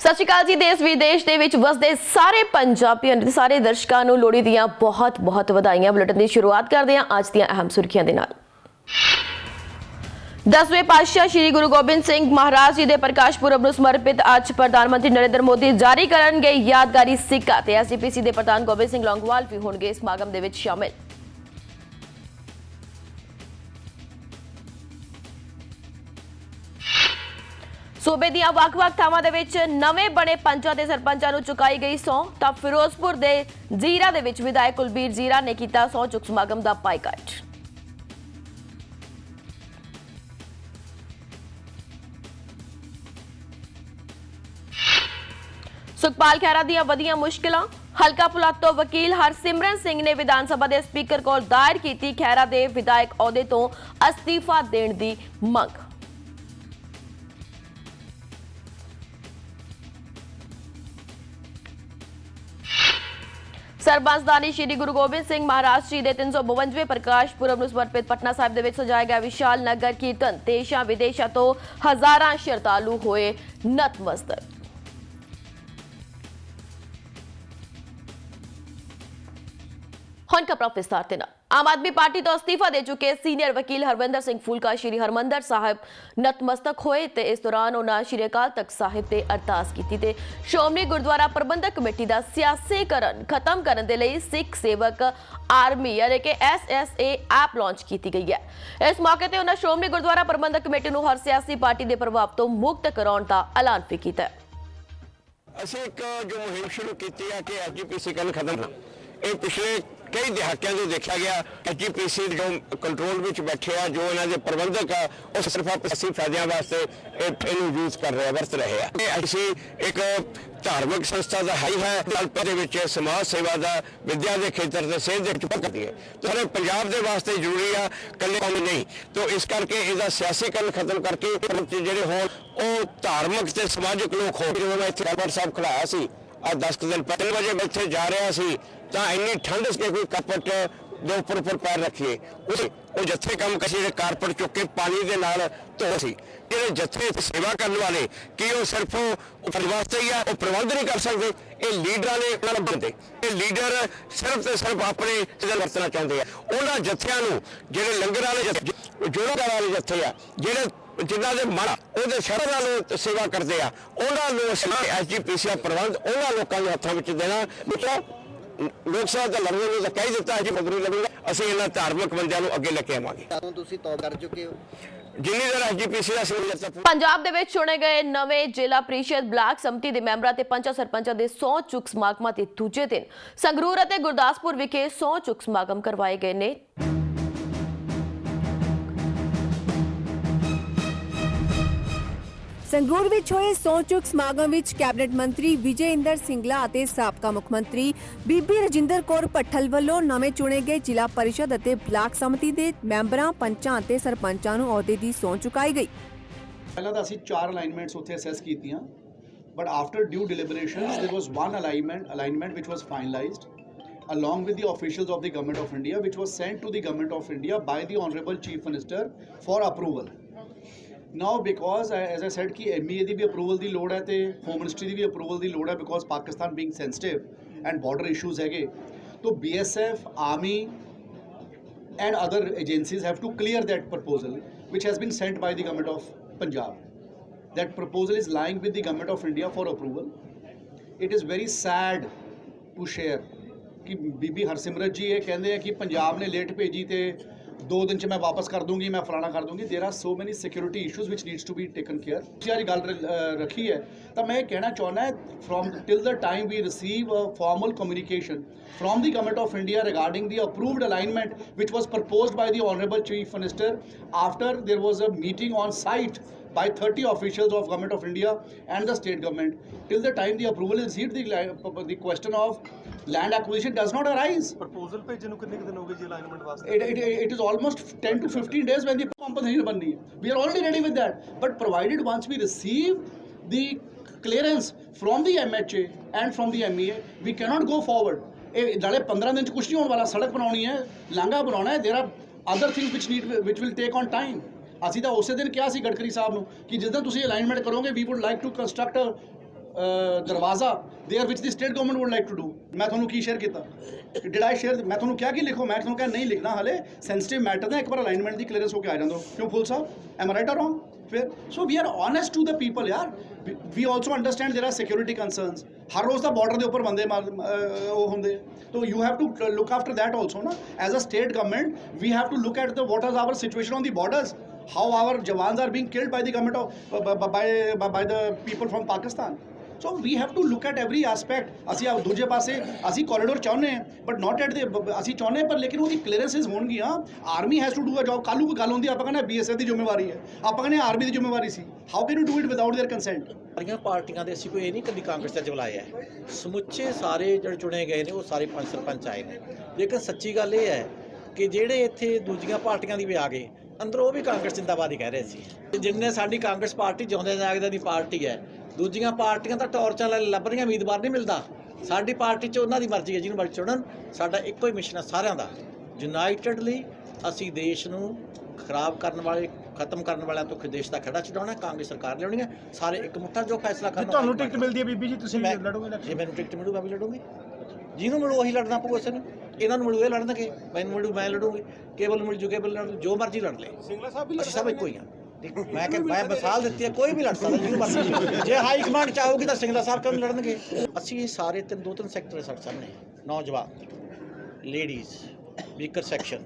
ਸਤਿ ਸ਼੍ਰੀ ਅਕਾਲ ਜੀ, ਦੇਸ਼ ਵਿਦੇਸ਼ ਦੇ ਵਿੱਚ ਵਸਦੇ ਸਾਰੇ ਪੰਜਾਬੀਆਂ ਤੇ ਸਾਰੇ ਦਰਸ਼ਕਾਂ ਨੂੰ ਲੋਹੜੀ ਦੀਆਂ ਬਹੁਤ-ਬਹੁਤ ਵਧਾਈਆਂ। ਬੁਲੇਟਿਨ ਦੀ ਸ਼ੁਰੂਆਤ ਕਰਦੇ ਹਾਂ ਅੱਜ ਦੀਆਂ ਅਹਿਮ ਸੁਰਖੀਆਂ ਦੇ ਨਾਲ। ਦਸਵੇਂ ਪਾਤਸ਼ਾਹ ਸ੍ਰੀ ਗੁਰੂ ਗੋਬਿੰਦ ਸਿੰਘ ਮਹਾਰਾਜ ਜੀ ਦੇ ਪ੍ਰਕਾਸ਼ ਪੁਰਬ ਨੂੰ ਸਮਰਪਿਤ ਅੱਜ ਪ੍ਰਧਾਨ ਮੰਤਰੀ ਨਰਿੰਦਰ ਮੋਦੀ ਜਾਰੀ ਕਰਨਗੇ ਯਾਦਗਾਰੀ ਸਿੱਕਾ ਤੇ ਐਸਜੀਪੀਸੀ ਦੇ ਪ੍ਰਧਾਨ ਗੋਬਿੰਦ ਸਿੰਘ ਲੌਂਗੋਵਾਲ ਵੀ ਹੋਣਗੇ ਇਸ ਸਮਾਗਮ ਦੇ ਵਿੱਚ ਸ਼ਾਮਿਲ। ਸੂਬੇ ਦੀਆਂ ਵੱਖ-ਵੱਖ ਥਾਵਾਂ ਦੇ ਵਿੱਚ ਨਵੇਂ ਬਣੇ ਪੰਚਾਂ ਤੇ ਸਰਪੰਚਾਂ ਨੂੰ ਚੁਕਾਈ ਗਈ ਸਹੁੰ, ਤਾਂ ਫਿਰੋਜ਼ਪੁਰ ਦੇ ਜ਼ੀਰਾ ਦੇ ਵਿੱਚ ਵਿਧਾਇਕ ਕੁਲਬੀਰ ਜ਼ੀਰਾ ਨੇ ਕੀਤਾ ਸਹੁੰ ਚੁੱਕ ਸਮਾਗਮ ਦਾ ਬਾਈਕਾਟ। ਸੁਖਪਾਲ ਖਹਿਰਾ ਦੀਆਂ ਵਧੀਆਂ ਮੁਸ਼ਕਲਾਂ, ਹਲਕਾ ਪੁਲਾ ਤੋਂ ਵਕੀਲ ਹਰਸਿਮਰਨ ਸਿੰਘ ਨੇ ਵਿਧਾਨ ਸਭਾ ਦੇ ਸਪੀਕਰ ਕੋਲ ਦਾਇਰ ਕੀਤੀ ਖਹਿਰਾ ਦੇ ਵਿਧਾਇਕ ਅਹੁਦੇ ਤੋਂ ਅਸਤੀਫਾ ਦੇਣ ਦੀ ਮੰਗ। ਸਰਬੰਸਦਾਨੀ ਸ਼੍ਰੀ ਗੁਰੂ ਗੋਬਿੰਦ ਸਿੰਘ ਮਹਾਰਾਜ ਜੀ ਦੇ 352ਵੇਂ ਪ੍ਰਕਾਸ਼ ਪੁਰਬ ਨੂੰ ਸਮਰਪਿਤ ਪਟਨਾ ਸਾਹਿਬ ਦੇ ਵਿੱਚ ਸਜਾਇਆ ਗਿਆ ਵਿਸ਼ਾਲ ਨਗਰ ਕੀਰਤਨ ਦੇਸ਼ਾਂ ਵਿਦੇਸ਼ਾਂ ਤੋਂ ਹਜ਼ਾਰਾਂ ਸ਼ਰਧਾਲੂ ਹੋਏ ਨਤਮਸਤਕ ਹੁਣ ਖਬਰਾਂ ਵਿਸਤਾਰ ਤੇ ਨਾਲ ਆਮ ਆਦਮੀ ਪਾਰਟੀ ਤੋਂ ਅਸਤੀਫਾ ਦੇ ਚੁੱਕੇ ਸੀਨੀਅਰ ਵਕੀਲ ਹਰਵਿੰਦਰ ਸਿੰਘ ਫੂਲਕਾ ਸ਼੍ਰੀ ਹਰਮੰਦਰ ਸਾਹਿਬ ਨਤਮਸਤਕ ਹੋਏ ਤੇ ਇਸ ਦੌਰਾਨ ਉਹਨਾਂ ਸ਼੍ਰੀ ਅਕਾਲ ਤਖਤ ਸਾਹਿਬ ਤੇ ਅਰਦਾਸ ਕੀਤੀ ਤੇ ਸ਼੍ਰੋਮਣੀ ਗੁਰਦੁਆਰਾ ਪ੍ਰਬੰਧਕ ਕਮੇਟੀ ਦਾ ਸਿਆਸੀਕਰਨ ਖਤਮ ਕਰਨ ਦੇ ਲਈ ਸਿੱਖ ਸੇਵਕ ਆਰਮੀ ਯਾਨੀ ਕਿ ਐਸਐਸਏ ਐਪ ਲਾਂਚ ਕੀਤੀ ਗਈ ਹੈ ਇਸ ਮੌਕੇ ਤੇ ਉਹਨਾਂ ਸ਼੍ਰੋਮਣੀ ਗੁਰਦੁਆਰਾ ਪ੍ਰਬੰਧਕ ਕਮੇਟੀ ਨੂੰ ਹਰ ਸਿਆਸੀ ਪਾਰਟੀ ਦੇ ਪ੍ਰਭਾਵ ਤੋਂ ਮੁਕਤ ਕਰਾਉਣ ਦਾ ਐਲਾਨ ਵੀ ਕੀਤਾ ਹੈ। ਅਸੀਂ ਇੱਕ ਜੋ ਮੁਹਿੰਮ ਸ਼ੁਰੂ ਕੀਤੀ ਹੈ ਕਿ ਐਜੀਪੀਸੀ ਕੱਲ ਖਤਮ ਇਹ ਪਿਛਲੇ ਕਈ ਦਹਾਕਿਆਂ ਤੋਂ ਦੇਖਿਆ ਗਿਆ ਐਜੀਪੀਸੀ ਜੋ ਕੰਟਰੋਲ ਵਿੱਚ ਬੈਠੇ ਆ, ਜੋ ਇਹਨਾਂ ਦੇ ਪ੍ਰਬੰਧਕ ਆ, ਉਹ ਸਿਰਫ ਆਪਸੀ ਫਾਇਦਿਆਂ ਵਾਸਤੇ ਇਹਨੂੰ ਯੂਜ਼ ਕਰ ਰਹੇ ਵਰਤ ਰਹੇ ਆ। ਇਹ ਅਸੀਂ ਇੱਕ ਧਾਰਮਿਕ ਸੰਸਥਾ ਦਾ ਹਾਈ ਹੈ ਕਲਪ ਦੇ ਵਿੱਚ ਸਮਾਜ ਸੇਵਾ ਦਾ, ਵਿਦਿਆ ਦੇ ਖੇਤਰ ਤੇ ਸਿਹਤ ਦੇ ਖੇਤਰ ਕਰਦੀ ਹੈ ਸਾਰੇ ਪੰਜਾਬ ਦੇ ਵਾਸਤੇ ਜ਼ਰੂਰੀ ਆ ਕੱਲੇ ਕੌਮ ਨਹੀਂ। ਤੋਂ ਇਸ ਕਰਕੇ ਇਹਦਾ ਸਿਆਸੀਕਰਨ ਖਤਮ ਕਰਕੇ ਜਿਹੜੇ ਹੋਣ, ਉਹ ਧਾਰਮਿਕ ਤੇ ਸਮਾਜਿਕ ਲੋਕ ਹੋ ਜਦੋਂ ਮੈਂ ਇੱਥੇ ਸਾਹਿਬ ਖੜਾਇਆ ਸੀ, ਅੱਜ 10 ਕੁ ਦਿਨ ਪਹਿਲੇ ਵਜੇ ਮੈਂ ਇੱਥੇ ਜਾ ਰਿਹਾ ਸੀ ਤਾਂ ਇੰਨੀ ਠੰਡ ਸੀ ਕੋਈ ਕੱਪਟ ਦੇ ਉੱਪਰ ਉੱਪਰ ਪੈਰ ਰੱਖੀਏ। ਉਹ ਉਹ ਜੱਥੇ ਕੰਮ ਕਸੀ ਦੇ ਕਾਰਪਟ ਚੁੱਕ ਕੇ ਪਾਣੀ ਦੇ ਨਾਲ ਧੋ ਸੀ। ਜਿਹੜੇ ਜੱਥੇ ਸੇਵਾ ਕਰਨ ਵਾਲੇ, ਕੀ ਉਹ ਸਿਰਫ ਉਹ ਹੀ ਆ, ਉਹ ਪ੍ਰਬੰਧ ਨਹੀਂ ਕਰ ਸਕਦੇ? ਇਹ ਲੀਡਰਾਂ ਨੇ ਉਹਨਾਂ ਨੂੰ ਬੰਦੇ। ਇਹ ਲੀਡਰ ਸਿਰਫ ਤੇ ਸਿਰਫ ਆਪਣੇ ਜਿਹਦਾ ਵਰਤਣਾ ਚਾਹੁੰਦੇ ਆ। ਉਹਨਾਂ ਜੱਥਿਆਂ ਨੂੰ, ਜਿਹੜੇ ਲੰਗਰ ਵਾਲੇ ਜੱਥੇ ਜੋੜਾ ਵਾਲੇ ਜੱਥੇ ਆ, ਜਿਹੜੇ ਜਿਨ੍ਹਾਂ ਦੇ ਮਨ ਉਹਦੇ ਸ਼ਹਿਰ ਨਾਲ ਸੇਵਾ ਕਰਦੇ ਆ, ਉਹਨਾਂ ਨੂੰ ਅਸੀਂ ਐਸਜੀਪੀਸੀ ਦਾ ਪ੍ਰਬੰਧ ਉਹਨਾਂ ਲੋਕਾਂ ਦੇ ਹੱਥਾਂ ਵਿੱਚ ਦੇਣਾ। ਮਤਲਬ ਲੋਕ ਸਭਾ ਦਾ ਲੜਨ ਨੂੰ ਤਾਂ ਕਹਿ ਦਿੱਤਾ ਹੈ ਜੀ ਬਦਰੂ ਲੜੂਗਾ। ਅਸੀਂ ਇਹਨਾਂ ਧਾਰਮਿਕ ਬੰਦਿਆਂ ਨੂੰ ਅੱਗੇ ਲੈ ਕੇ ਆਵਾਂਗੇ। ਕਦੋਂ ਤੁਸੀਂ ਤੌਬ ਕਰ ਚੁੱਕੇ ਹੋ। ਜਿੰਨੀ ਦੇਰ ਐਸਜੀਪੀਸੀ ਦਾ ਜੱਤਾ ਪੰਜਾਬ ਦੇ ਵਿੱਚ ਚੁਣੇ ਗਏ ਨਵੇਂ ਜ਼ਿਲ੍ਹਾ ਪ੍ਰੀਸ਼ਦ ਬਲਾਕ ਸੰਮਤੀ ਦੇ ਮੈਂਬਰਾਂ ਤੇ ਪੰਚਾਂ ਸਰਪੰਚਾਂ ਦੇ 100 ਚੁੱਕ ਸਮਾਗਮਾਂ ਦੇ ਦੂਜੇ ਦਿਨ ਸੰਗਰੂਰ ਅਤੇ ਗੁਰਦਾਸਪੁਰ ਵਿਖੇ 100 ਚੁੱਕ ਸਮਾਗਮ ਕਰਵਾਏ ਗਏ ਨੇ। ਸੰਗਰੂਰ ਵਿੱਚ ਹੋਏ ਸੌ ਚੁੱਕ ਸਮਾਗਮ ਵਿੱਚ ਕੈਬਨਿਟ ਮੰਤਰੀ ਵਿਜੇ ਇੰਦਰ ਸਿੰਗਲਾ ਅਤੇ ਸਾਬਕਾ ਮੁੱਖ ਮੰਤਰੀ ਬੀਬੀ ਰਜਿੰਦਰ ਕੌਰ ਪੱਠਲ ਵੱਲੋਂ ਨਵੇਂ ਚੁਣੇ ਗਏ ਜ਼ਿਲ੍ਹਾ ਪਰਿਸ਼ਦ ਅਤੇ ਬਲਾਕ ਸਮਿਤੀ ਦੇ ਮੈਂਬਰਾਂ ਪੰਚਾਂ ਅਤੇ ਸਰਪੰਚਾਂ ਨੂੰ ਅਹੁਦੇ ਦੀ ਸੌਂ ਚੁਕਾਈ ਗਈ ਪਹਿਲਾਂ ਤਾਂ ਅਸੀਂ ਚਾਰ ਅਲਾਈਨਮੈਂਟਸ ਉੱਥੇ ਅਸੈਸ ਕੀਤੀਆਂ but after due deliberations there was one alignment alignment which was finalized along with the officials of the government of India which was sent to the government of India by the honorable chief minister for approval now because I- as i said ਕਿ MEA ਦੀ ਵੀ approval ਦੀ ਲੋੜ ਹੈ ਤੇ home ministry ਦੀ ਵੀ approval ਦੀ ਲੋੜ ਹੈ because Pakistan being sensitive and border issues ਹੈਗੇ ਤੋ BSF army and other agencies have to clear that proposal which has been sent by the government of Punjab. That proposal is lying with the government of India for approval. It is very sad to share ਕਿ ਬੀਬੀ ਹਰਸਿਮਰਤ ਜੀ ਇਹ ਕਹਿੰਦੇ ਆ ਕਿ ਪੰਜਾਬ ਨੇ late ਭੇਜੀ ਤੇ ਦੋ ਦਿਨ ਚ ਮੈਂ ਵਾਪਸ ਕਰ ਦੂੰਗੀ ਮੈਂ ਫਲਾਣਾ ਕਰ ਦੂੰਗੀ there are so many security issues which needs to be taken care ਤੁਸੀਂ ਅੱਜ ਗੱਲ ਰ- ਅਹ ਰੱਖੀ ਹੈ ਤਾਂ ਮੈਂ ਇਹ ਕਹਿਣਾ ਚਾਹੁੰਦਾ from till the time we receive a formal communication from the government of India regarding the approved alignment which was proposed by the honorable chief minister after there was a meeting on site by 30 officials of government of India and the state government till the time the approval is received the, li- the question of land acquisition does not arise proposal ਭੇਜਣ ਨੂੰ ਕਿੰਨੇ ਕੁ ਦਿਨ ਹੋ ਗਏ ਜੀ alignment ਵਾਸਤੇ it, it, it is almost 10 to 15 days when the compensation बननी है we are already ready with that but provided once we receive the clearance from the MHA and from the MEA we cannot go forward ਇਹ ਨਾਲੇ 15 ਦਿਨ ਚ ਕੁਝ ਨਹੀਂ ਹੋਣ ਵਾਲਾ ਸੜਕ ਬਣਾਉਣੀ ਹੈ ਲਾਂਘਾ ਬਣਾਉਣਾ ਹੈ there are other things which need which will take on time ਅਸੀਂ ਤਾਂ ਉਸੇ ਦਿਨ ਕਿਹਾ ਸੀ ਗਡਕਰੀ ਸਾਹਿਬ ਨੂੰ ਕਿ ਜਿਸ ਦਿਨ ਤੁਸੀਂ ਅਲਾਈਨਮੈਂਟ ਕਰੋਗੇ we would like to construct ਦਰਵਾਜ਼ਾ there which the state government would like to do ਮੈਂ ਤੁਹਾਨੂੰ ਕੀ ਸ਼ੇਅਰ ਕੀਤਾ ਡਿਡ ਆਈ ਸ਼ੇਅਰ ਮੈਂ ਤੁਹਾਨੂੰ ਕਿਹਾ ਕਿ ਲਿਖੋ ਮੈਂ ਤੁਹਾਨੂੰ ਕਿਹਾ ਨਹੀਂ ਲਿਖਣਾ ਹਲੇ ਸੈਂਸਿਟਿਵ ਮੈਟਰ ਦਾ ਇੱਕ ਵਾਰ ਅਲਾਈਨਮੈਂਟ ਦੀ ਕਲੀਅਰੈਂਸ ਹੋ ਕੇ ਆ ਜਾਂਦੋ ਕਿਉਂ ਫੁੱਲ ਸਾਹਿਬ ਐਮ ਰਾਈਟ অর ਰੋਂਗ ਫਿਰ so we are honest to the people ਯਾਰ we also understand there are security concerns ਹਰ ਰੋਜ਼ ਦਾ ਬਾਰਡਰ ਦੇ ਉੱਪਰ ਬੰਦੇ ਮਾਰ ਅਹ, ਉਹ ਹੁੰਦੇ ਤੋ you have to look after that also ਨਾ as a state government we have to look at the what is our situation on the borders how our jawans are being killed by the government of by by, by, by the people from Pakistan so we have to look at every aspect ਅਸੀਂ ਆ ਦੂਜੇ ਪਾਸੇ ਅਸੀਂ corridor ਚਾਹੁੰਦੇ ਹਾਂ but not at ਦੇ ਅਸੀਂ ਚਾਹੁੰਦੇ ਹਾਂ ਪਰ ਲੇਕਿਨ ਉਹਦੀ ਕਲੀਅਰੈਂਸਸ ਹੋਣਗੀਆਂ army has to do a job ਕੱਲ੍ਹ ਨੂੰ ਕੋਈ ਗੱਲ ਹੁੰਦੀ ਆਪਾਂ ਕਹਿੰਦੇ ਬੀਐਸਐਫ ਦੀ ਜ਼ਿੰਮੇਵਾਰੀ ਹੈ ਆਪਾਂ ਕਹਿੰਦੇ ਆਰਮੀ ਦੀ ਜ਼ਿੰਮੇਵਾਰੀ ਸੀ how can you do it without their consent ਸਾਰੀਆਂ ਪਾਰਟੀਆਂ ਦੇ ਅਸੀਂ ਕੋਈ ਇਹ ਨਹੀਂ ਕੱਲੀ ਕਾਂਗਰਸ ਦਾ ਬੁਲਾਇਆ ਹੈ ਸਮੁੱਚੇ ਸਾਰੇ ਜਿਹੜੇ ਚੁਣੇ ਗਏ ਨੇ ਉਹ ਸਾਰੇ ਪੰਜ ਸਰਪੰਚ ਆਏ ਨੇ ਲੇਕਿਨ ਸੱਚੀ ਗੱਲ ਇਹ ਹੈ ਕਿ ਜਿਹੜੇ ਇੱਥੇ ਦੂਜੀਆਂ ਪਾਰਟੀਆਂ ਦੀ ਵੀ ਆ ਗਏ ਅੰਦਰ ਉਹ ਵੀ ਕਾਂਗਰਸ ਜਿੰਦਾਬਾਦ ਹੀ ਕਹਿ ਰਹੇ ਸੀ। ਜਿੰਨੇ ਸਾਡੀ ਕਾਂਗਰਸ ਪਾਰਟੀ ਜਿਉਂਦੇ ਜਾਗਦੇ ਦੀ ਪਾਰਟੀ ਹੈ ਦੂਜੀਆਂ ਪਾਰਟੀਆਂ ਤਾਂ ਟੌਰਚਾਂ ਲੈ ਲੱਭ ਰਹੀਆਂ ਉਮੀਦਵਾਰ ਨਹੀਂ ਮਿਲਦਾ। ਸਾਡੀ ਪਾਰਟੀ 'ਚ ਉਹਨਾਂ ਦੀ ਮਰਜ਼ੀ ਹੈ ਜਿਹਨੂੰ ਮਰਜ਼ੀ ਚੁਣਨ। ਸਾਡਾ ਇੱਕੋ ਹੀ ਮਿਸ਼ਨ ਹੈ ਸਾਰਿਆਂ ਦਾ। ਯੂਨਾਈਟਿਡਲੀ ਅਸੀਂ ਦੇਸ਼ ਨੂੰ ਖਰਾਬ ਕਰਨ ਵਾਲੇ ਖਤਮ ਕਰਨ ਵਾਲਿਆਂ ਤੋਂ ਦੇਸ਼ ਦਾ ਖੜਾ ਛਡਾਉਣਾ ਕਾਂਗਰਸ ਸਰਕਾਰ ਲਿਆਉਣੀ ਹੈ। ਸਾਰੇ ਇੱਕ ਮੁੱਠਾ ਜੋ ਫੈਸਲਾ ਕਰਨਾ ਤੁਹਾਨੂੰ ਟਿਕਟ ਮਿਲਦੀ ਹੈ ਬੀਬੀ ਜੀ ਤੁਸੀਂ ਲੜੋਗੇ ਜੇ ਮੈਨੂੰ ਟਿਕਟ ਮਿਲੂ ਮੈਂ ਵੀ ਲੜੂੰਗੀ। ਜਿਹਨੂੰ ਮਿਲੂ ਉਹੀ ਲੜਨਾ ਪਊ ਇਸੇ ਨੂੰ। ਇਹਨਾਂ ਨੂੰ ਮਿਲੂ ਇਹ ਲੜਨਗੇ। ਮੈਨੂੰ ਮਿਲੂ ਮੈਂ ਲੜੂੰਗੀ। ਕੇਵਲ ਮਿਲ ਜੂ ਕੇਵਲ ਲੜ ਜੋ ਮਰਜ਼ੀ ਲੜ ਲੈ। ਸਿੰਗਲਾ ਸਾਹਿਬ ਅਸੀਂ ਸਭ ਇੱਕੋ ਹੀ ਆ ਮੈਂ ਕਿ ਮੈਂ ਮਿਸਾਲ ਦਿੱਤੀ ਹੈ ਕੋਈ ਵੀ ਲੜ ਸਕਦਾ ਜਿਹਨੂੰ ਮਰਜ਼ੀ ਜੇ ਹਾਈ ਕਮਾਂਡ ਚਾਹੂਗੀ ਤਾਂ ਸਿੰਗਲਾ ਸਾਹਿਬ ਕਿਉਂ ਲੜਨਗੇ। ਅਸੀਂ ਸਾਰੇ ਤਿੰਨ ਦੋ ਤਿੰਨ ਸੈਕਟਰ ਸਾਡੇ ਸਾਹਮਣੇ ਨੌਜਵਾਨ ਲੇਡੀਜ਼ ਵੀਕਰ ਸੈਕਸ਼ਨ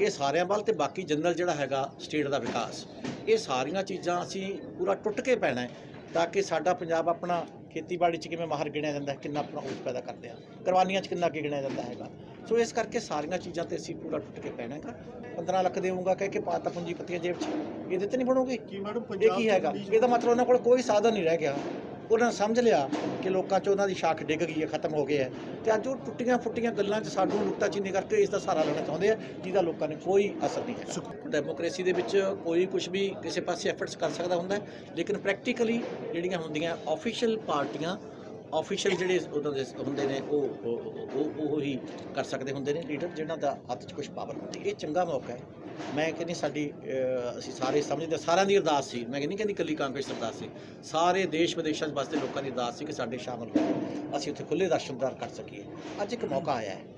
ਇਹ ਸਾਰਿਆਂ ਵੱਲ ਤੇ ਬਾਕੀ ਜਨਰਲ ਜਿਹੜਾ ਹੈਗਾ ਸਟੇਟ ਦਾ ਵਿਕਾਸ। ਇਹ ਸਾਰੀਆਂ ਚੀਜ਼ਾਂ ਅਸੀਂ ਪੂਰਾ ਟੁੱਟ ਕੇ ਪੈਣਾ ਤਾਂ ਕਿ ਸਾਡਾ ਪੰਜਾਬ ਆਪਣਾ ਖੇਤੀਬਾੜੀ 'ਚ ਕਿਵੇਂ ਮਾਹਰ ਗਿਣਿਆ ਜਾਂਦਾ ਹੈ, ਕਿੰਨਾ ਆਪਣਾ ਉਪ ਪੈਦਾ ਕਰਦੇ ਆ। ਕੁਰਬਾਨੀਆਂ 'ਚ ਕਿੰਨਾ ਅੱਗੇ ਗਿਣਿਆ ਜਾਂਦਾ ਹੈਗਾ। ਸੋ ਇਸ ਕਰਕੇ ਸਾਰੀਆਂ ਚੀਜ਼ਾਂ ਤੇ ਅਸੀਂ ਪੂਰਾ ਟੁੱਟ ਕੇ ਪੈਣਾ ਹੈਗਾ 15 ਲੱਖ ਦੇਵਾਂਗਾ ਕਹਿ ਕੇ ਪਾਤਾ ਪੂੰਜੀਪਤੀਆਂ ਜੇਬ 'ਚ। ਇਹਦੇ ਤੇ ਨਹੀਂ ਬਣੂਗੀ? ਕੀ ਮੈਡਮ ਇਹ ਪੰਜਾਬ ਕੀ ਹੈਗਾ? ਇਹਦਾ ਮਤਲਬ ਉਹਨਾਂ ਕੋਲ ਕੋਈ ਸਾਧਨ ਨਹੀਂ ਰਹਿ ਗਿਆ। ਉਹਨਾਂ ਨੇ ਸਮਝ ਲਿਆ ਕਿ ਲੋਕਾਂ 'ਚ ਉਹਨਾਂ ਦੀ ਸ਼ਾਖ ਡਿੱਗ ਗਈ ਹੈ ਖਤਮ ਹੋ ਗਿਆ ਹੈ। ਤੇ ਅੱਜ ਉਹ ਟੁੱਟੀਆਂ ਫੁੱਟੀਆਂ ਗੱਲਾਂ 'ਚ ਸਾਨੂੰ ਨੁਕਤਾਚੀਨੀ ਕਰਕੇ ਇਸ ਦਾ ਸਹਾਰਾ ਲੈਣਾ ਚਾਹੁੰਦੇ ਆ ਜਿਹਦਾ ਲੋਕਾਂ ਨੇ ਕੋਈ ਅਸਰ ਨਹੀਂ ਹੈਗਾ। ਡੈਮੋਕ੍ਰੇਸੀ ਦੇ ਵਿੱਚ ਕੋਈ ਕੁਝ ਵੀ ਕਿਸੇ ਪਾਸੇ ਐਫਰਟਸ ਕਰ ਸਕਦਾ ਹੁੰਦਾ ਹੈ ਲੇਕਿਨ ਪ੍ਰੈਕਟੀਕਲੀ ਜਿਹੜੀਆਂ ਹੁੰਦੀਆਂ ਆਫੀਸ਼ੀਅਲ ਪਾਰਟੀਆਂ ਆਫੀਸ਼ੀਅਲ ਜਿਹੜੇ ਉਹਨਾਂ ਦੇ ਹੁੰਦੇ ਨੇ ਉਹ ਉਹ- ਉਹ ਕਰ ਸਕਦੇ ਹੁੰਦੇ ਨੇ ਲੀਡਰ ਜਿਨ੍ਹਾਂ ਦਾ ਹੱਥ 'ਚ ਕੁਝ ਪਾਵਰ ਹੁੰਦੀ। ਇਹ ਚੰਗਾ ਮੌਕਾ ਹੈ। ਮੈਂ ਕਹਿੰਦੀ ਸਾਡੀ ਅਸੀਂ ਸਾਰੇ ਸਮਝਦੇ ਸਾਰਿਆਂ ਦੀ ਅਰਦਾਸ ਸੀ। ਮੈਂ ਕਹਿੰਦੀ ਕਹਿੰਦੀ ਕੱਲੀ ਕਾਂਗਰਸ ਅਰਦਾਸ ਸੀ। ਸਾਰੇ ਦੇਸ਼ ਵਿਦੇਸ਼ਾਂ 'ਚ ਵਸਦੇ ਲੋਕਾਂ ਦੀ ਅਰਦਾਸ ਸੀ ਕਿ ਸਾਡੇ ਸ਼ਾਮਲ ਹੋਣ। ਅਸੀਂ ਉੱਥੇ ਖੁੱਲੇ ਦਰਸ਼ਨਦਾਰ ਕਰ ਸਕੀਏ। ਅੱਜ ਇੱਕ ਮੌਕਾ ਆਇਆ ਹੈ।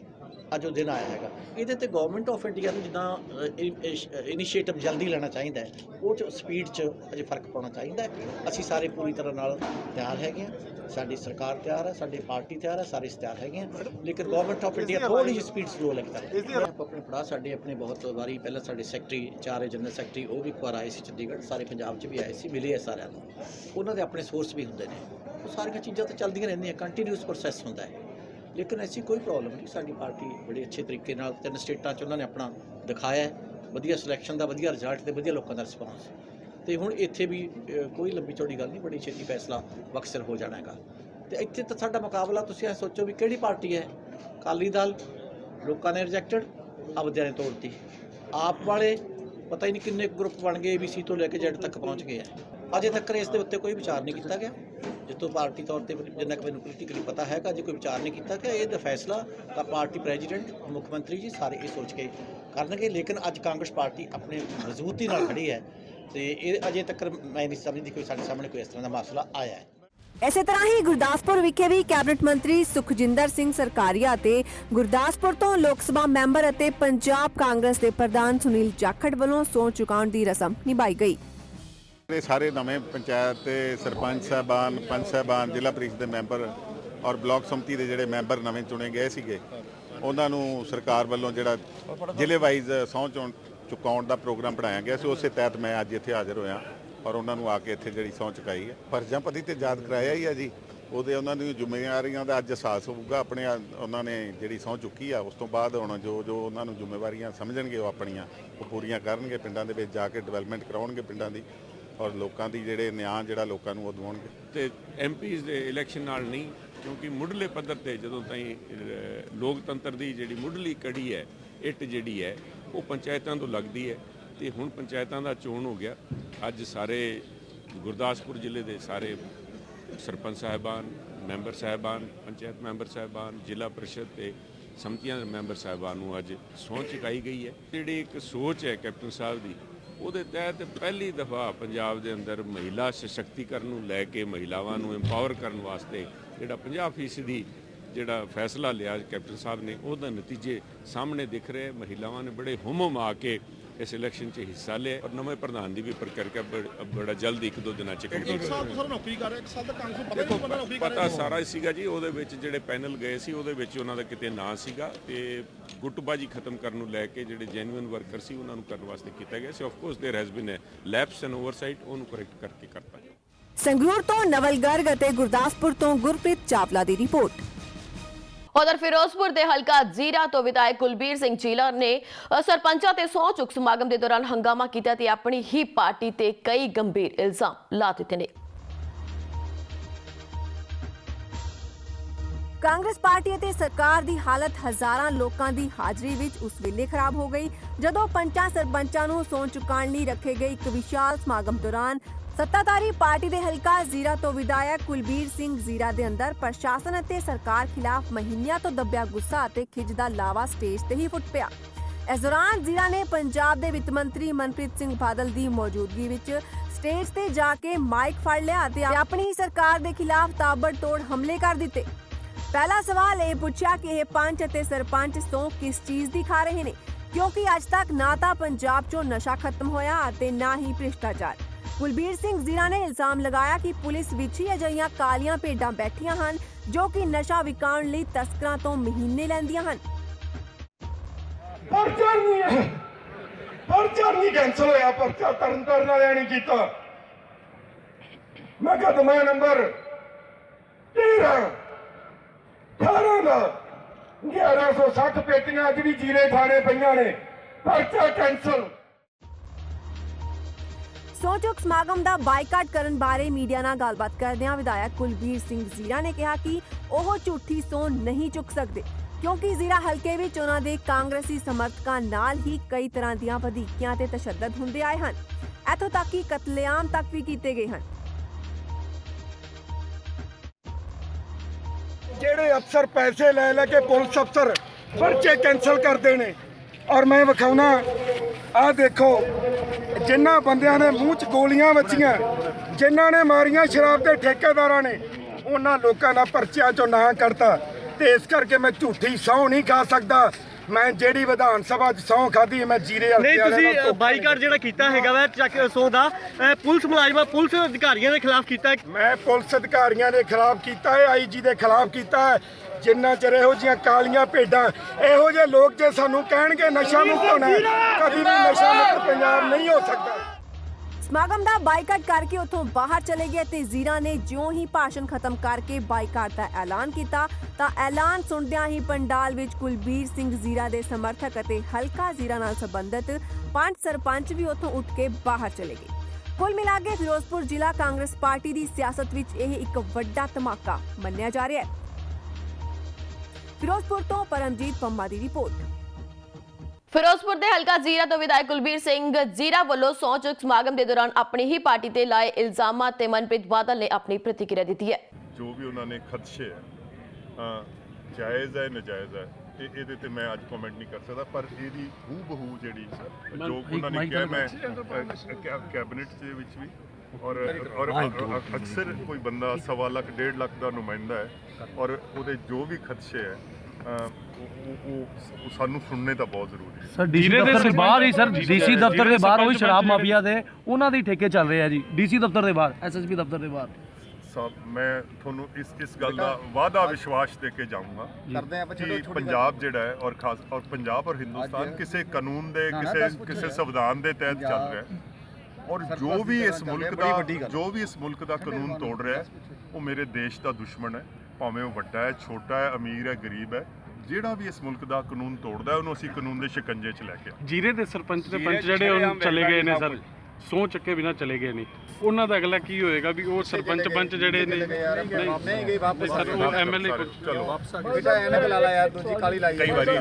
ਅੱਜ ਉਹ ਦਿਨ ਆਇਆ ਹੈਗਾ। ਇਹਦੇ ਤੇ ਗਵਰਨਮੈਂਟ ਆਫ ਇੰਡੀਆ ਨੂੰ ਜਿੱਦਾਂ ਇਨੀਸ਼ੀਏਟਿਵ ਜਲਦੀ ਲੈਣਾ ਚਾਹੀਦਾ ਹੈ। ਉਹ ਚ ਸਪੀਡ 'ਚ ਅਜੇ ਫ਼ਰਕ ਪਾਉਣਾ ਚਾਹੀਦਾ ਹੈ। ਅਸੀਂ ਸਾਰੇ ਪੂਰੀ ਤਰ੍ਹਾਂ ਨਾਲ ਤਿਆਰ ਹੈਗੇ ਹਾਂ। ਸਾਡੀ ਸਰਕਾਰ ਤਿਆਰ ਹੈ ਸਾਡੀ ਪਾਰਟੀ ਤਿਆਰ ਹੈ ਸਾਰੇ ਤਿਆਰ ਹੈਗੇ ਹਾਂ। ਲੇਕਿਨ ਗਵਰਨਮੈਂਟ ਆਫ ਇੰਡੀਆ ਥੋੜੀ ਜਿਹੀ ਸਪੀਡ ਸਲੋ ਲੱਗਦਾ ਆਪਣੇ ਪੜਾ ਸਾਡੇ ਆਪਣੇ ਬਹੁਤ ਵਾਰੀ ਪਹਿਲਾਂ ਸਾਡੇ ਸੈਕਟਰੀ ਚਾਰੇ ਜਨਰਲ ਸੈਕਟਰੀ ਉਹ ਵੀ ਇੱਕ ਵਾਰ ਆਏ ਸੀ ਚੰਡੀਗੜ੍ਹ। ਸਾਰੇ ਪੰਜਾਬ 'ਚ ਵੀ ਆਏ ਸੀ ਮਿਲੇ ਆ ਸਾਰਿਆਂ ਨੂੰ। ਉਹਨਾਂ ਦੇ ਆਪਣੇ ਸੋਰਸ ਵੀ ਹੁੰਦੇ ਨੇ। ਉਹ ਸਾਰੀਆਂ ਚੀਜ਼ਾਂ ਤਾਂ ਚੱਲਦੀਆਂ ਰਹਿੰਦੀਆਂ ਕੰਟੀਨਿਊਸ ਪ੍ਰੋਸੈਸ ਹੁੰਦਾ ਹੈ। ਲੇਕਿਨ ਐਸੀ ਕੋਈ ਪ੍ਰੋਬਲਮ ਨਹੀਂ। ਸਾਡੀ ਪਾਰਟੀ ਬੜੇ ਅੱਛੇ ਤਰੀਕੇ ਨਾਲ ਤਿੰਨ ਸਟੇਟਾਂ 'ਚ ਉਹਨਾਂ ਨੇ ਆਪਣਾ ਦਿਖਾਇਆ ਵਧੀਆ ਸਿਲੈਕਸ਼ਨ ਦਾ, ਵਧੀਆ ਰਿਜ਼ਲਟ ਤੇ ਵਧੀਆ ਲੋਕਾਂ ਦਾ ਰਿਸਪਾਂਸ ਤੇ ਹੁਣ ਇੱਥੇ ਵੀ ਕੋਈ ਲੰਬੀ ਚੌੜੀ ਗੱਲ ਨਹੀਂ, ਬੜੀ ਛੇਤੀ ਫੈਸਲਾ ਵਕਸਰ ਹੋ ਜਾਣਾ ਹੈਗਾ। ਤੇ ਇੱਥੇ ਤਾਂ ਸਾਡਾ ਮੁਕਾਬਲਾ, ਤੁਸੀਂ ਇਹ ਸੋਚੋ ਵੀ ਕਿਹੜੀ ਪਾਰਟੀ ਹੈ? ਅਕਾਲੀ ਦਲ, ਲੋਕਾਂ ਨੇ ਰਿਜੈਕਟਡ ਆਪਦਿਆਂ ਨੇ ਤੋੜਤੀ। ਆਪ ਵਾਲੇ ਪਤਾ ਹੀ ਨਹੀਂ ਕਿੰਨੇ ਗਰੁੱਪ ਬਣ ਗਏ ਏਬੀਸੀ ਤੋਂ ਲੈ ਕੇ ਜੈਡ ਤੱਕ ਪਹੁੰਚ ਗਏ ਆ ਅਜੇ ਤੱਕ ਇਸ ਦੇ ਉੱਤੇ ਕੋਈ ਵਿਚਾਰ ਨਹੀਂ ਕੀਤਾ ਗਿਆ। ਜਿੱਤੋਂ ਪਾਰਟੀ ਤੌਰ ਤੇ ਜਿੰਨਾ ਕਿ ਮੈਨੂੰ ਪੋਲੀਟੀਕਲੀ ਪਤਾ ਹੈਗਾ ਜੇ ਕੋਈ ਵਿਚਾਰ ਨਹੀਂ ਕੀਤਾ ਗਿਆ। ਇਹ ਦਾ ਫੈਸਲਾ ਤਾਂ ਪਾਰਟੀ ਪ੍ਰੈਜ਼ੀਡੈਂਟ ਮੁੱਖ ਮੰਤਰੀ ਜੀ ਸਾਰੇ ਇਹ ਸੋਚ ਕੇ ਕਰਨਗੇ। ਲੇਕਿਨ ਅੱਜ ਕਾਂਗਰਸ ਪਾਰਟੀ ਆਪਣੇ ਮਜ਼ਬੂਤੀ ਨਾਲ ਖੜੀ ਹੈ ਤੇ ਇਹ ਅਜੇ ਤੱਕ ਮੈਂ ਨਹੀਂ ਸਮਝਦੀ ਕੋਈ ਸਾਡੇ ਸਾਹਮਣੇ ਕੋਈ ਇਸ ਤਰ੍ਹਾਂ ਦਾ ਮਸਲਾ ਆਇਆ ਹੈ। ਇਸੇ ਤਰ੍ਹਾਂ ਹੀ ਗੁਰਦਾਸਪੁਰ ਵਿਖੇ ਵੀ ਕੈਬਨਿਟ ਮੰਤਰੀ ਸੁਖਜਿੰਦਰ ਸਿੰਘ ਸਰਕਾਰੀਆ ਤੇ ਗੁਰਦਾਸਪੁਰ ਤੋਂ ਲੋਕ ਸਭਾ ਮੈਂਬਰ ਅਤੇ ਪੰਜਾਬ ਕਾਂਗਰਸ ਦੇ ਪ੍ਰਧਾਨ ਸੁਨੀਲ ਜਾਖੜ ਵੱਲੋਂ ਸਹੁੰ ਚੁਕਾਉਣ ਦੀ ਰਸਮ ਨਿਭਾਈ ਗਈ। ਜਿਹੜੇ ਸਾਰੇ ਨਵੇਂ ਪੰਚਾਇਤ ਤੇ ਸਰਪੰਚ ਸਾਹਿਬਾਨ, ਪੰਚ ਸਾਹਿਬਾਨ, ਜ਼ਿਲ੍ਹਾ ਪ੍ਰੀਸ਼ਦ ਦੇ ਮੈਂਬਰ ਔਰ ਬਲਾਕ ਸਮਿਤੀ ਦੇ ਜਿਹੜੇ ਮੈਂਬਰ ਨਵੇਂ ਚੁਣੇ ਗਏ ਸੀਗੇ, ਉਹਨਾਂ ਨੂੰ ਸਰਕਾਰ ਵੱਲੋਂ ਜਿਹੜਾ ਜ਼ਿਲ੍ਹੇ ਵਾਈਜ਼ ਸਹੁੰ ਚੁਣ, ਚੁਕਾਉਣ ਦਾ ਪ੍ਰੋਗਰਾਮ ਬਣਾਇਆ ਗਿਆ ਸੀ, ਉਸੇ ਤਹਿਤ ਮੈਂ ਅੱਜ ਇੱਥੇ ਹਾਜ਼ਰ ਹੋਇਆ ਔਰ ਉਹਨਾਂ ਨੂੰ ਆ ਕੇ ਇੱਥੇ ਜਿਹੜੀ ਸਹੁੰ ਚੁਕਾਈ ਹੈ। ਫਰਜ਼ਾਂ ਪਤੀ ਤੇ ਯਾਦ ਕਰਾਇਆ ਹੀ ਆ ਜੀ, ਉਹਦੇ ਉਹਨਾਂ ਦੀ ਜ਼ਿੰਮੇਵਾਰੀਆਂ ਦਾ ਅੱਜ ਅਹਿਸਾਸ ਹੋਊਗਾ, ਆਪਣੇ ਉਹਨਾਂ ਨੇ ਜਿਹੜੀ ਸਹੁੰ ਚੁੱਕੀ ਆ, ਉਸ ਤੋਂ ਬਾਅਦ ਹੁਣ ਜੋ ਜੋ ਉਹਨਾਂ ਨੂੰ ਜ਼ਿੰਮੇਵਾਰੀਆਂ ਸਮਝਣਗੇ ਉਹ ਆਪਣੀਆਂ, ਉਹ ਪੂਰੀਆਂ ਕਰਨਗੇ, ਪਿੰਡਾਂ ਦੇ ਵਿੱਚ ਜਾ ਕੇ ਡਿਵੈਲਪਮੈਂਟ ਕਰਾਉਣਗੇ ਪਿੰਡਾਂ ਦੀ। ਔਰ ਲੋਕਾਂ ਦੀ ਜਿਹੜੇ ਨਿਆਂ ਜਿਹੜਾ ਲੋਕਾਂ ਨੂੰ ਉਹ ਦਿਵਾਉਣਗੇ। ਤੇ ਐਮਪੀਜ਼ ਦੇ ਇਲੈਕਸ਼ਨ ਨਾਲ ਨਹੀਂ, ਕਿਉਂਕਿ ਮੁੱਢਲੇ ਪੱਧਰ ਤੇ ਜਦੋਂ ਤਾਈਂ ਲੋਕਤੰਤਰ ਦੀ ਜਿਹੜੀ ਮੁੱਢਲੀ ਕੜੀ ਹੈ, ਇੱਟ ਜਿਹੜੀ ਹੈ, ਉਹ ਪੰਚਾਇਤਾਂ ਤੋਂ ਲੱਗਦੀ ਹੈ। ਤੇ ਹੁਣ ਪੰਚਾਇਤਾਂ ਦਾ ਚੋਣ ਹੋ ਗਿਆ। ਅੱਜ ਸਾਰੇ ਗੁਰਦਾਸਪੁਰ ਜ਼ਿਲ੍ਹੇ ਦੇ ਸਾਰੇ ਸਰਪੰਚ ਸਾਹਿਬਾਨ, ਮੈਂਬਰ ਸਾਹਿਬਾਨ, ਪੰਚਾਇਤ ਮੈਂਬਰ ਸਾਹਿਬਾਨ, ਜ਼ਿਲ੍ਹਾ ਪਰਿਸ਼ਦ ਤੇ ਸੰਮਤੀਆਂ ਦੇ ਮੈਂਬਰ ਸਾਹਿਬਾਨ ਨੂੰ ਅੱਜ ਸਹੁੰ ਚੁਕਾਈ ਗਈ ਹੈ। ਜਿਹੜੀ ਇੱਕ ਸੋਚ ਹੈ ਕੈਪਟਨ ਸਾਹਿਬ ਦੀ ਉਹਦੇ ਤਹਿਤ ਪਹਿਲੀ ਦਫਾ ਪੰਜਾਬ ਦੇ ਅੰਦਰ ਮਹਿਲਾ ਸਸ਼ਕਤੀਕਰਨ ਨੂੰ ਲੈ ਕੇ ਮਹਿਲਾਵਾਂ ਨੂੰ ਐਮਪਾਵਰ ਕਰਨ ਵਾਸਤੇ ਜਿਹੜਾ 50% ਦੀ ਜਿਹੜਾ ਫੈਸਲਾ ਲਿਆ ਕੈਪਟਨ ਸਾਹਿਬ ਨੇ ਉਹਦਾ ਨਤੀਜੇ ਸਾਹਮਣੇ ਦਿਖ ਰਹੇ। ਮਹਿਲਾਵਾਂ ਨੇ ਬੜੇ ਹੁਮਮ ਆ ਕੇ ਇਸ ਇਲੈਕਸ਼ਨ 'ਚ ਹਿੱਸਾ ਲਿਆ ਔਰ ਨਵੇਂ ਪ੍ਰਧਾਨ ਦੀ ਵੀ ਪ੍ਰਕਿਰਿਆ ਬੜ- ਜਲਦੀ ਇੱਕ ਦੋ ਦਿਨਾਂ 'ਚ ਕੰਪਲੀਟ ਹੋ ਜਾਏਗੀ ਸਰ ਨੌਕਰੀ ਕਰ ਰਿਹਾ ਇੱਕ ਸਾਲ ਦਾ ਕੰਮ ਪਤਾ ਦੇਖੋ ਪਤਾ ਸਾਰਾ ਸੀਗਾ ਜੀ ਉਹਦੇ ਵਿੱਚ ਜਿਹੜੇ ਪੈਨਲ ਗਏ ਸੀ ਉਹਦੇ ਵਿੱਚ ਉਹਨਾਂ ਦਾ ਕਿਤੇ ਨਾਂ ਸੀਗਾ ਤੇ ਗੁੱਟਬਾਜੀ ਖਤਮ ਕਰਨ ਨੂੰ ਲੈ ਕੇ ਜਿਹੜੇ ਜੈਨੂਇਨ ਵਰਕਰ ਸੀ ਉਹਨਾਂ ਨੂੰ ਕਰਨ ਵਾਸਤੇ ਕੀਤਾ ਗਿਆ ਸੀ of course there has been a lapse and oversight ਉਹਨੂੰ ਕਰੈਕਟ ਕਰਕੇ ਕਰਤਾ ਜੀ ਸੰਗਰੂਰ ਤੋਂ ਨਵਲ ਗਰਗ ਅਤੇ ਗੁਰਦਾਸਪੁਰ ਤੋਂ ਗੁਰਪ੍ਰੀਤ ਚਾਵਲਾ ਦੀ ਰਿਪੋਰਟ ਉਧਰ ਫਿਰੋਜ਼ਪੁਰ ਦੇ ਹਲਕਾ ਜ਼ੀਰਾ ਤੋਂ ਵਿਧਾਇਕ ਕੁਲਬੀਰ ਸਿੰਘ ਚੀਲਰ ਨੇ ਅ, ਸਰਪੰਚਾਂ ਤੇ ਸਹੁੰ ਚੁੱਕ ਸਮਾਗਮ ਦੇ ਦੌਰਾਨ ਹੰਗਾਮਾ ਕੀਤਾ ਤੇ ਆਪਣੀ ਹੀ ਪਾਰਟੀ ਤੇ ਕਈ ਗੰਭੀਰ ਇਲਜ਼ਾਮ ਲਾ ਦਿੱਤੇ ਨੇ ਕਾਂਗਰਸ ਪਾਰਟੀ ਅਤੇ ਸਰਕਾਰ ਦੀ ਹਾਲਤ ਹਜ਼ਾਰਾਂ ਲੋਕਾਂ ਦੀ ਹਾਜ਼ਰੀ ਵਿੱਚ ਉਸ ਵੇਲੇ ਖਰਾਬ ਹੋ ਗਈ, ਜਦੋਂ ਪੰਚਾਂ ਸਰਪੰਚਾਂ ਨੂੰ ਸੌਂ ਚੁਕਾਉਣ ਲਈ ਰੱਖੇ ਗਏ ਇੱਕ ਵਿਸ਼ਾਲ ਸਮਾਗਮ ਦੌਰਾਨ ਸੱਤਾਧਾਰੀ ਪਾਰਟੀ ਦੇ ਹਲਕਾ ਜ਼ੀਰਾ ਤੋਂ ਵਿਧਾਇਕ ਕੁਲਬੀਰ ਸਿੰਘ ਜ਼ੀਰਾ ਦੇ ਅੰਦਰ ਪ੍ਰਸ਼ਾਸਨ ਅਤੇ ਸਰਕਾਰ ਖਿਲਾਫ ਮਹੀਨਿਆਂ ਤੋਂ ਦੱਬਿਆ ਗੁੱਸਾ ਅਤੇ ਖਿੱਚ ਦਾ ਲਾਵਾ ਸਟੇਜ ਤੇ ਹੀ ਫੁੱਟ ਪਿਆ। ਇਸ ਦੌਰਾਨ ਜ਼ੀਰਾ ਨੇ ਪੰਜਾਬ ਦੇ ਵਿੱਤ ਮੰਤਰੀ ਮਨਪ੍ਰੀਤ ਸਿੰਘ ਬਾਦਲ ਦੀ ਮੌਜੂਦਗੀ ਵਿੱਚ ਸਟੇਜ ਤੇ ਜਾ ਕੇ ਮਾਈਕ ਫੜ ਲਿਆ ਅਤੇ ਆਪਣੀ ਸਰਕਾਰ ਦੇ ਖਿਲਾਫ ਤਾਬੜਤੋੜ ਹਮਲੇ ਕਰ ਦਿੱਤੇ। ਪਹਿਲਾ ਸਵਾਲ ਇਹ ਪੁੱਛਿਆ ਕਿ ਇਹ ਪੰਚ ਅਤੇ ਸਰਪੰਚ ਤੋਂ ਕਿਸ ਚੀਜ਼ ਦੀ ਖਾ ਰਹੇ ਨੇ? ਕਿਉਂਕਿ ਅੱਜ ਤੱਕ ਨਾ ਤਾਂ ਪੰਜਾਬ 'ਚੋਂ ਨਸ਼ਾ ਖਤਮ ਹੋਇਆ ਅਤੇ ਨਾ ਹੀ ਭ੍ਰਿਸ਼ਟਾਚਾਰ। ਕੁਲਬੀਰ ਸਿੰਘ ਜ਼ੀਰਾ ਨੇ ਇਲਜ਼ਾਮ ਲਗਾਇਆ ਕਿ ਪੁਲਿਸ ਵਿੱਚ ਹੀ ਅਜਿਹੀਆਂ ਕਾਲੀਆਂ ਭੇਡਾਂ ਬੈਠੀਆਂ ਹਨ, ਜੋ ਕਿ ਨਸ਼ਾ ਵਿਕਾਉਣ ਲਈ ਤਸਕਰਾਂ ਤੋਂ ਮਹੀਨੇ ਲੈਂਦੀਆਂ ਹਨ। ਪਰਚਾ ਨਹੀਂ ਹੈ। ਪਰਚਾ ਨਹੀਂ ਕੈਂਸਲ ਹੋਇਆ। ਪਰਚਾ ਤਰਨ ਵਾਲਿਆਂ ਨੇ ਕੀਤਾ। ਮੁਕੱਦਮਾ ਨੰਬਰ 13 18 ਦਾ। 1160 ਪੇਟੀਆਂ ਅੱਜ ਵੀ ਜੀਰੇ ਥਾਣੇ ਪਈਆਂ ਨੇ। ਪਰਚਾ ਕੈਂਸਲ ਸੋਚਕ ਸਮਾਗਮ ਦਾ ਬਾਈਕਾਟ ਕਰਨ ਬਾਰੇ ਮੀਡੀਆ ਨਾਲ ਗੱਲਬਾਤ ਕਰਦਿਆਂ ਵਿਧਾਇਕ ਕੁਲਬੀਰ ਸਿੰਘ ਜ਼ੀਰਾ ਨੇ ਕਿਹਾ ਕਿ ਉਹ ਝੂਠੀ ਸੌ ਨਹੀਂ ਚੁੱਕ ਸਕਦੇ, ਕਿਉਂਕਿ ਜ਼ੀਰਾ ਹਲਕੇ ਵਿੱਚ ਉਹਨਾਂ ਦੇ ਕਾਂਗਰਸੀ ਸਮਰਥਕਾਂ ਨਾਲ ਹੀ ਕਈ ਤਰ੍ਹਾਂ ਦੀਆਂ ਵਧੀਕੀਆਂ ਤੇ ਤਸ਼ੱਦਦ ਹੁੰਦੇ ਆਏ ਹਨ। ਇਥੋਂ ਤੱਕ ਕਿ ਕਤਲੇਆਮ ਤੱਕ ਵੀ ਕੀਤੇ ਗਏ ਹਨ। ਜਿਹੜੇ ਅਫਸਰ ਪੈਸੇ ਲੈ ਲੈ ਕੇ ਪੁਲਿਸ ਅਫਸਰ ਪਰਚੇ ਕੈਂਸਲ ਕਰਦੇ ਨੇ। ਔਰ ਮੈਂ ਵਿਖਾਉਣਾ, ਆਹ ਦੇਖੋ ਜਿਨ੍ਹਾਂ ਬੰਦਿਆਂ ਨੇ ਮੂੰਹ 'ਚ ਗੋਲੀਆਂ ਵੱਜੀਆਂ ਜਿਨ੍ਹਾਂ ਨੇ ਮਾਰੀਆਂ ਸ਼ਰਾਬ ਦੇ ਠੇਕੇਦਾਰਾਂ ਨੇ, ਉਹਨਾਂ ਲੋਕਾਂ ਦਾ ਪਰਚਿਆਂ 'ਚੋਂ ਨਾਂ ਕੱਢਤਾ। ਤੇ ਇਸ ਕਰਕੇ ਮੈਂ ਝੂਠੀ ਸਹੁੰ ਨਹੀਂ ਖਾ ਸਕਦਾ। ਮੈਂ ਜਿਹੜੀ ਵਿਧਾਨ ਸਭਾ 'ਚ ਸਹੁੰ ਖਾਧੀ ਮੈਂ ਜੀਰੇ ਹਲਕੇ ਨਹੀਂ ਤੁਸੀਂ ਬਾਈਕਾਟ ਜਿਹੜਾ ਕੀਤਾ। ਹੈਗਾ ਵਾ ਚੱਕ ਸੋ ਦਾ ਪੁਲਿਸ ਮੁਲਾਜ਼ਮਾਂ ਪੁਲਿਸ ਅਧਿਕਾਰੀਆਂ ਦੇ ਖਿਲਾਫ ਕੀਤਾ। ਮੈਂ ਪੁਲਿਸ ਅਧਿਕਾਰੀਆਂ ਦੇ ਖਿਲਾਫ ਕੀਤਾ ਹੈ ਆਈਜੀ ਦੇ ਖਿਲਾਫ ਕੀਤਾ ਹੈ। ਜਿੰਨਾ ਚਿਰ ਇਹੋ ਜੀਆਂ ਕਾਲੀਆਂ ਭੇਡਾਂ ਇਹੋ ਜਿਹੇ ਲੋਕ ਜੇ ਸਾਨੂੰ ਕਹਿਣਗੇ ਨਸ਼ਾ ਮੁਕਤ ਹੋਣਾ ਕਦੀ ਵੀ ਨਸ਼ਾ ਮੁਕਤ ਪੰਜਾਬ ਨਹੀਂ ਹੋ ਸਕਦਾ। ਸਮਾਗਮ ਦਾ ਬਾਈਕਾਟ ਕਰਕੇ ਉੱਥੋਂ ਬਾਹਰ ਚਲੇ ਗਏ ਤੇ ਜ਼ੀਰਾ ਨੇ ਜਿਉਂ ਹੀ ਭਾਸ਼ਣ ਖਤਮ ਕਰਕੇ ਬਾਈਕਾਟ ਦਾ ਐਲਾਨ ਕੀਤਾ, ਤਾਂ ਐਲਾਨ ਸੁਣਦਿਆਂ ਹੀ ਪੰਡਾਲ ਵਿੱਚ ਕੁਲਬੀਰ ਸਿੰਘ ਜ਼ੀਰਾ ਦੇ ਸਮਰਥਕ ਅਤੇ ਹਲਕਾ ਜ਼ੀਰਾ ਨਾਲ ਸੰਬੰਧਿਤ ਪੰਜ ਸਰਪੰਚ ਵੀ ਉਥੋਂ ਉੱਠ ਕੇ ਬਾਹਰ ਚਲੇ ਗਏ। ਕੁੱਲ ਮਿਲਾ ਕੇ ਫਿਰੋਜ਼ਪੁਰ ਜ਼ਿਲ੍ਹਾ ਕਾਂਗਰਸ ਪਾਰਟੀ ਦੀ ਸਿਆਸਤ ਵਿੱਚ ਇਹ ਇੱਕ ਵੱਡਾ ਧਮਾਕਾ ਮੰਨਿਆ ਜਾ ਰਿਹਾ ਹੈ। ਫਿਰੋਜ਼ਪੁਰ ਤੋਂ ਪਰਮਜੀਤ ਪੰਮਾ ਦੀ ਰਿਪੋਰਟ। ਫਿਰੋਜ਼ਪੁਰ ਦੇ ਹਲਕਾ ਜ਼ੀਰਾ ਤੋਂ ਵਿਧਾਇਕ ਕੁਲਬੀਰ ਸਿੰਘ ਜ਼ੀਰਾ ਵੱਲੋਂ ਸਹੁੰ ਚੁੱਕ ਸਮਾਗਮ ਦੇ ਦੌਰਾਨ ਆਪਣੀ ਹੀ ਪਾਰਟੀ ਤੇ ਲਾਏ ਇਲਜ਼ਾਮਾਂ ਤੇ ਮਨਪ੍ਰੀਤ ਬਾਦਲ ਨੇ ਆਪਣੀ ਪ੍ਰਤੀਕਿਰਿਆ ਦਿੱਤੀ ਹੈ। ਜੋ ਵੀ ਉਹਨਾਂ ਨੇ ਖਦਸ਼ੇ ਹੈ ਜਾਇਜ਼ ਹੈ ਨਜਾਇਜ਼ ਹੈ ਇਹ ਇਹਦੇ ਤੇ ਮੈਂ ਅੱਜ ਕਮੈਂਟ ਨਹੀਂ ਕਰ ਸਕਦਾ ਪਰ ਇਹਦੀ ਹੂ ਬਹੂ ਜਿਹੜੀ ਜੋ ਉਹਨਾਂ ਨੇ ਕਿਹਾ ਮੈਂ ਕੈਬਨਿਟ ਦੇ ਵਿੱਚ ਵੀ ਔਰ ਔਰ ਅਕਸਰ ਕੋਈ ਬੰਦਾ ਸਵਾ ਲੱਖ ਡੇਢ ਲੱਖ ਦਾ ਨੁਮਾਇੰਦਾ ਹੈ ਔਰ ਉਹਦੇ ਜੋ ਵੀ ਖਦਸ਼ੇ ਹੈ ਉਹ- ਉਹ ਉਹ- ਉਹ ਸਾਨੂੰ ਸੁਣਨੇ ਤਾਂ ਬਹੁਤ ਜ਼ਰੂਰੀ ਹੈ। ਸਰ ਡੀਸੀ ਦਫ਼ਤਰ ਦੇ ਬਾਹਰ ਹੀ ਸਰ। ਡੀਸੀ ਦਫ਼ਤਰ ਦੇ ਬਾਹਰ ਉਹ ਸ਼ਰਾਬ ਮਾਫੀਆ ਦੇ ਉਹਨਾਂ ਦੇ ਹੀ ਠੇਕੇ ਚੱਲ ਰਹੇ ਆ ਜੀ। ਡੀਸੀ ਦਫ਼ਤਰ ਦੇ ਬਾਹਰ ਐਸਐਸਪੀ ਦਫ਼ਤਰ ਦੇ ਬਾਹਰ। ਸਭ ਮੈਂ ਤੁਹਾਨੂੰ ਇਸ ਇਸ ਗੱਲ ਦਾ ਵਾਅਦਾ ਵਿਸ਼ਵਾਸ ਦੇ ਕੇ ਜਾਊਂਗਾ ਕਰਦੇ ਆਪਾਂ ਕਿ ਪੰਜਾਬ ਜਿਹੜਾ ਹੈ ਔਰ ਖਾਸ ਔਰ ਪੰਜਾਬ ਔਰ ਹਿੰਦੁਸਤਾਨ ਕਿਸੇ ਕਾਨੂੰਨ ਦੇ ਕਿਸੇ ਕਿਸੇ ਸੰਵਿਧਾਨ ਦੇ ਤਹਿਤ ਚੱਲ ਰਿਹਾ ਹੈ। ਔਰ ਜੋ ਵੀ ਇਸ ਮੁਲਕ ਦਾ ਜੋ ਵੀ ਇਸ ਮੁਲਕ ਦਾ ਕਾਨੂੰਨ ਤੋੜ ਰਿਹਾ ਹੈ ਉਹ ਮੇਰੇ ਦੇਸ਼ ਦਾ ਦੁਸ਼ਮਣ ਹੈ। ਭਾਵੇਂ ਉਹ ਵੱਡਾ ਹੈ ਛੋਟਾ ਹੈ ਅਮੀਰ ਹੈ ਗਰੀਬ ਹੈ। ਜਿਹੜਾ ਵੀ ਇਸ ਮੁਲਕ ਦਾ ਕਾਨੂੰਨ ਤੋੜਦਾ ਹੈ ਉਹਨੂੰ ਅਸੀਂ ਕਾਨੂੰਨ ਦੇ ਸ਼ਿਕੰਜੇ 'ਚ ਲੈ ਕੇ। ਜੀਰੇ ਦੇ ਸਰਪੰਚ ਤੇ ਪੰਚ ਜਿਹੜੇ ਉਹ ਚਲੇ ਗਏ ਨੇ ਸਰ ਸਹੁੰ ਚੱਕੇ ਬਿਨਾਂ ਚਲੇ ਗਏ ਨਹੀਂ ਉਹਨਾਂ ਦਾ ਅਗਲਾ ਕੀ ਹੋਏਗਾ ਵੀ ਉਹ ਸਰਪੰਚ ਪੰਚ ਜਿਹੜੇ ਨੇ? ਨਹੀਂ ਗਏ ਵਾਪਸ ਉਹ ਐਮਐਲਏ ਚਲੋ ਕਈ ਵਾਰੀ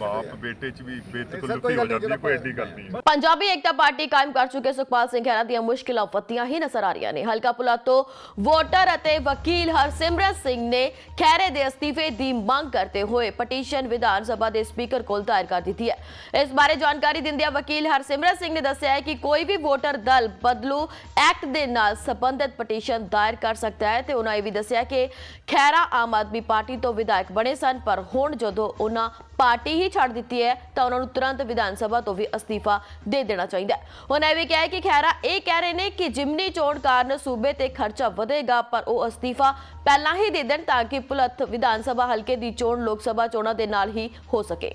ਬਾਪ ਬੇਟੇ 'ਚ ਵੀ ਬੇਤਕਲਫੀ ਹੋ ਜਾਂਦੀ ਹੈ ਕੋਈ ਐਡੀ ਗੱਲ ਨਹੀਂ। ਪੰਜਾਬੀ ਏਕਤਾ ਪਾਰਟੀ ਕਾਇਮ ਕਰ ਚੁੱਕੇ ਸੁਖਪਾਲ ਸਿੰਘ ਖਹਿਰਾ ਦੀਆਂ ਮੁਸ਼ਕਿਲਾਂ ਫੱਤੀਆਂ ਹੀ ਨਜ਼ਰ ਆ ਰਹੀਆਂ ਨੇ। ਹਲਕਾ ਪੁਲਾ ਤੋਂ ਵੋਟਰ ਅਤੇ ਵਕੀਲ ਹਰਸਿਮਰਤ ਸਿੰਘ ਨੇ ਖਹਿਰੇ ਦੇ ਅਸਤੀਫੇ ਦੀ ਮੰਗ ਕਰਦੇ ਹੋਏ ਪਟੀਸ਼ਨ ਵਿਧਾਨ ਸਭਾ ਦੇ ਸਪੀਕਰ ਕੋਲ ਦਾਇਰ ਕਰ ਦਿੱਤੀ ਹੈ। ਇਸ ਬਾਰੇ ਜਾਣਕਾਰੀ ਦਿੰਦਿਆਂ ਵਕੀਲ ਹਰਸਿਮਰਤ ਸਿੰਘ ਨੇ ਦੱਸਿਆ ਹੈ ਕਿ ਕੋਈ ਵੀ ਵੋਟਰ ਦਲ ਬਦਲੂ ਐਕਟ ਦੇ ਨਾਲ ਸੰਬੰਧਿਤ ਪਟੀਸ਼ਨ ਦਾਇਰ ਕਰ ਸਕਦਾ ਹੈ ਤੇ ਉਹਨਾਂ ਇਹ ਵੀ ਦੱਸਿਆ ਕਿ ਖਹਿਰਾ ਆਮ ਆਦਮੀ ਪਾਰਟੀ ਤੋਂ ਵਿਧਾਇਕ ਬਣੇ ਸਨ, ਪਰ ਹੁਣ ਜਦੋਂ ਉਹਨਾਂ ਪਾਰਟੀ ਹੀ ਛੱਡ ਦਿੱਤੀ ਹੈ, ਤਾਂ ਉਹਨਾਂ ਨੂੰ ਤੁਰੰਤ ਵਿਧਾਨ ਸਭਾ ਤੋਂ ਵੀ ਅਸਤੀਫਾ ਦੇ ਦੇਣਾ ਚਾਹੀਦਾ ਹੈ। ਉਹਨਾਂ ਇਹ ਵੀ ਕਿਹਾ ਕਿ ਖਹਿਰਾ ਇਹ ਕਹਿ ਰਹੇ ਨੇ ਕਿ ਜਿਮਨੀ ਚੋਣ ਕਾਰਨ ਸੂਬੇ ਤੇ ਖਰਚਾ ਵਧੇਗਾ, ਪਰ ਉਹ ਅਸਤੀਫਾ ਪਹਿਲਾਂ ਹੀ ਦੇ ਦੇਣ ਤਾਂ ਕਿ ਭੁਲੱਥ ਵਿਧਾਨ ਸਭਾ ਹਲਕੇ ਦੀ ਚੋਣ ਲੋਕ ਸਭਾ ਚੋਣਾਂ ਦੇ ਨਾਲ ਹੀ ਹੋ ਸਕੇ।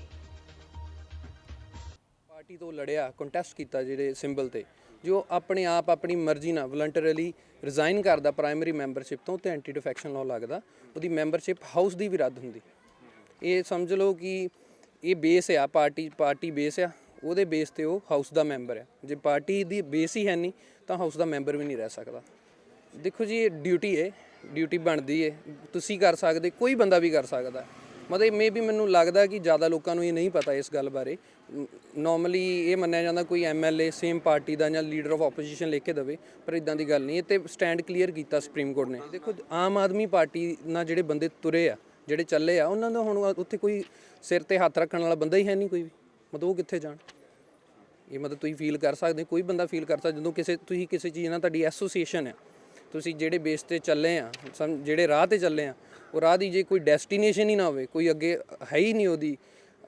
ਪਾਰਟੀ ਤੋਂ ਲੜਿਆ ਕੰਟੈਸਟ ਕੀਤਾ ਜਿਹੜੇ ਸਿੰਬਲ ਤੇ, ਜੋ ਆਪਣੇ ਆਪ ਆਪਣੀ ਮਰਜ਼ੀ ਨਾਲ ਵਲੰਟਰਲੀ ਰਿਜ਼ਾਈਨ ਕਰਦਾ ਪ੍ਰਾਇਮਰੀ ਮੈਂਬਰਸ਼ਿਪ ਤੋਂ ਤੇ ਐਂਟੀ ਡਿਫੈਕਸ਼ਨ ਲਾਅ ਲੱਗਦਾ, ਉਹਦੀ ਮੈਂਬਰਸ਼ਿਪ ਹਾਊਸ ਦੀ ਵੀ ਰੱਦ ਹੁੰਦੀ। ਇਹ ਸਮਝ ਲਓ ਕਿ ਇਹ ਬੇਸ ਆ, ਪਾਰਟੀ ਪਾਰਟੀ ਬੇਸ ਆ, ਉਹਦੇ ਬੇਸ ਤੇ ਉਹ ਹਾਊਸ ਦਾ ਮੈਂਬਰ ਆ। ਜੇ ਪਾਰਟੀ ਦੀ ਬੇਸ ਹੀ ਹੈ ਨਹੀਂ, ਤਾਂ ਹਾਊਸ ਦਾ ਮੈਂਬਰ ਵੀ ਨਹੀਂ ਰਹਿ ਸਕਦਾ। ਦੇਖੋ ਜੀ, ਇਹ ਡਿਊਟੀ ਹੈ ਡਿਊਟੀ ਬਣਦੀ ਹੈ। ਤੁਸੀਂ ਕਰ ਸਕਦੇ, ਕੋਈ ਬੰਦਾ ਵੀ ਕਰ ਸਕਦਾ। ਮਤਲਬ ਮੇ ਵੀ ਮੈਨੂੰ ਲੱਗਦਾ ਕਿ ਜ਼ਿਆਦਾ ਲੋਕਾਂ ਨੂੰ ਇਹ ਨਹੀਂ ਪਤਾ ਇਸ ਗੱਲ ਬਾਰੇ। ਨਾਰਮਲੀ ਇਹ ਮੰਨਿਆ ਜਾਂਦਾ ਕੋਈ ਐਮਐਲਏ ਸੇਮ ਪਾਰਟੀ ਦਾ ਜਾਂ ਲੀਡਰ ਆਫ ਆਪੋਜੀਸ਼ਨ ਲਿਖ ਕੇ ਦਵੇ, ਪਰ ਇਦਾਂ ਦੀ ਗੱਲ ਨਹੀਂ। ਇਹ ਤੇ ਸਟੈਂਡ ਕਲੀਅਰ ਕੀਤਾ ਸੁਪਰੀਮ ਕੋਰਟ ਨੇ। ਦੇਖੋ, ਆਮ ਆਦਮੀ ਪਾਰਟੀ ਨਾਲ ਜਿਹੜੇ ਬੰਦੇ ਤੁਰੇ ਆ, ਜਿਹੜੇ ਚੱਲੇ ਆ, ਉਹਨਾਂ ਦਾ ਹੁਣ ਉੱਥੇ ਕੋਈ ਸਿਰ ਤੇ ਹੱਥ ਰੱਖਣ ਵਾਲਾ ਬੰਦਾ ਹੀ ਹੈ ਨਹੀਂ ਕੋਈ ਵੀ। ਮਤਲਬ ਉਹ ਕਿੱਥੇ ਜਾਣ? ਇਹ ਮਤਲਬ ਤੁਸੀਂ ਫੀਲ ਕਰ ਸਕਦੇ ਕੋਈ ਬੰਦਾ ਫੀਲ ਕਰ ਸਕਦਾ ਜਦੋਂ ਕਿਸੇ, ਤੁਸੀਂ ਕਿਸੇ ਚੀਜ਼ ਨਾਲ, ਤੁਹਾਡੀ ਐਸੋਸੀਏਸ਼ਨ ਹੈ ਤੁਸੀਂ ਜਿਹੜੇ ਬੇਸ ਤੇ ਚੱਲੇ ਆ, ਸਮ- ਜਿਹੜੇ ਰਾਹ ਤੇ ਚੱਲੇ ਆ ਉਹ ਰਾਹ ਦੀ ਜੇ ਕੋਈ ਡੈਸਟੀਨੇਸ਼ਨ ਹੀ ਨਾ ਹੋਵੇ, ਕੋਈ ਅੱਗੇ ਹੈ ਹੀ ਨਹੀਂ ਉਹਦੀ,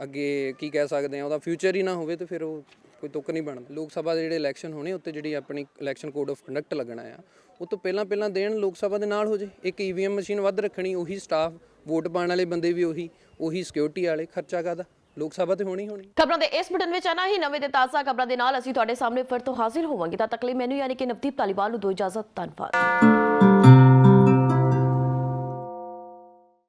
ਅੱਗੇ ਕੀ ਕਹਿ ਸਕਦੇ ਆ ਉਹਦਾ ਫਿਊਚਰ ਹੀ ਨਾ ਹੋਵੇ ਤੇ ਫਿਰ ਉਹ ਕੋਈ ਤੁੱਕ ਨਹੀਂ ਬਣਦਾ। ਲੋਕ ਸਭਾ ਦੇ ਜਿਹੜੇ ਇਲੈਕਸ਼ਨ ਹੋਣੇ, ਉੱਤੇ ਜਿਹੜੀ ਆਪਣੀ ਇਲੈਕਸ਼ਨ ਕੋਡ ਆਫ ਕੰਡਕਟ ਲੱਗਣਾ ਆ, ਉਹ ਤੋਂ ਪਹਿਲਾਂ ਪਹਿਲਾਂ ਦੇਣ ਲੋਕ ਸਭਾ ਦੇ ਨਾਲ ਹੋ ਜੇ। ਇੱਕ ਈਵੀਐਮ ਮਸ਼ੀਨ ਵੱਧ ਰੱਖਣੀ, ਉਹੀ ਸਟਾਫ ਵੋਟ ਪਾਉਣ ਵਾਲੇ ਬੰਦੇ ਵੀ ਉਹੀ ਉਹੀ ਸਿਕਿਉਰਿਟੀ ਵਾਲੇ, ਖਰਚਾ ਕਾਦਾ ਲੋਕ ਸਭਾ ਤੇ ਹੋਣੀ ਹੋਣੀ। ਖਬਰਾਂ ਦੇ ਇਸ ਬਟਨ ਵਿੱਚ ਆਣਾ ਹੀ ਨਵੇਂ ਤੇ ਤਾਜ਼ਾ ਖਬਰਾਂ ਦੇ ਨਾਲ ਅਸੀਂ ਤੁਹਾਡੇ ਸਾਹਮਣੇ ਫਿਰ ਤੋਂ ਹਾਜ਼ਰ ਹੋਵਾਂਗੇ। ਤਾਂ ਤੱਕ ਲਈ ਮੈਨੂੰ ਯਾਨੀ ਕਿ ਨਵਦੀਪ ਤਾਲੀਵਾਲ ਨੂੰ ਦੋ ਇਜਾਜ਼ਤ, ਧੰਨਵਾਦ।